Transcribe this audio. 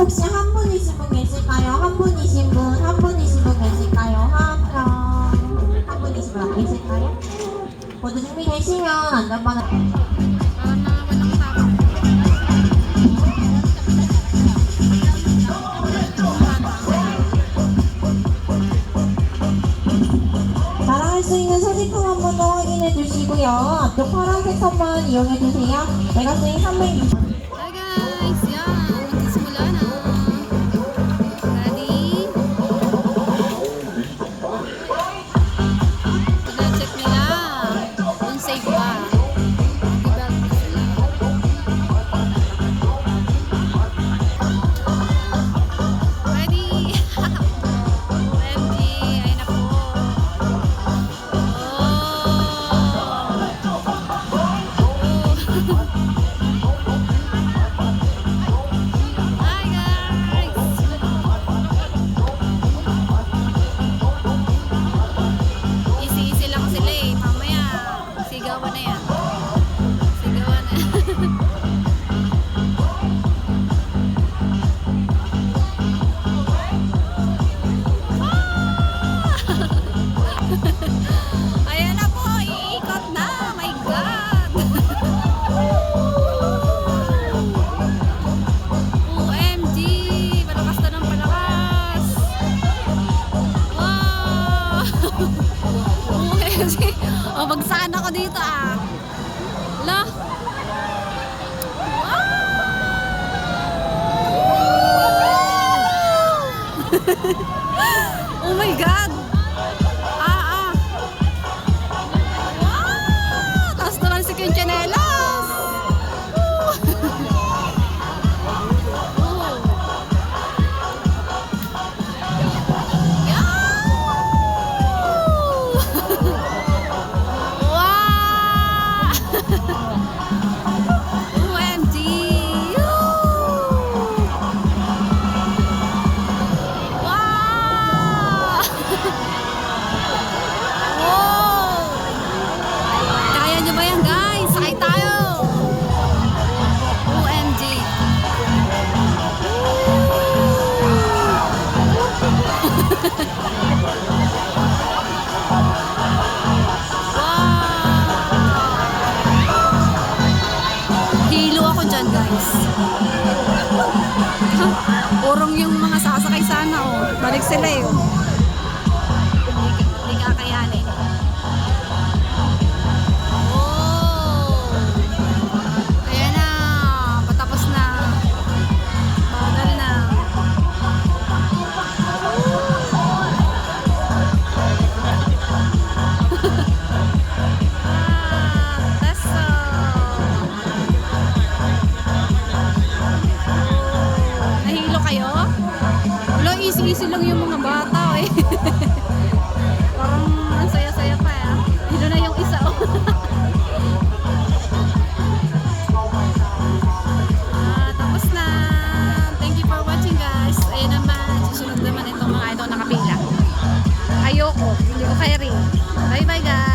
혹시 한 분이신 분 계실까요? 한 분이신 분, 한 분이신 분 계실까요? 한 명. 한 분이신 분 안 계실까요? 모두 준비되시면 tao. 자랑할 수 있는 소지품 한 번 더 확인해 주시고요. 앞쪽 파란색 선만 이용해 주세요. 내가 쓰인 360. Sigawan na yan. Sigawan na. Ayan na po, iikot na. My God! OMG! Malakas na ng palakas! Wow! OMG! O, bagsakan ako dito ah! La! Wow! oh my God! Guys. Urong yung mga sasakay sana, oh. Balik sila, eh. oh. busy lang yung mga bata eh. Parang ang saya-saya pa eh. Dito na yung isa oh. ah, tapos na. Thank you for watching guys. Ayun naman, susunod naman itong mga ito nakapila. Ayoko, hindi ko kaya rin. Bye bye guys.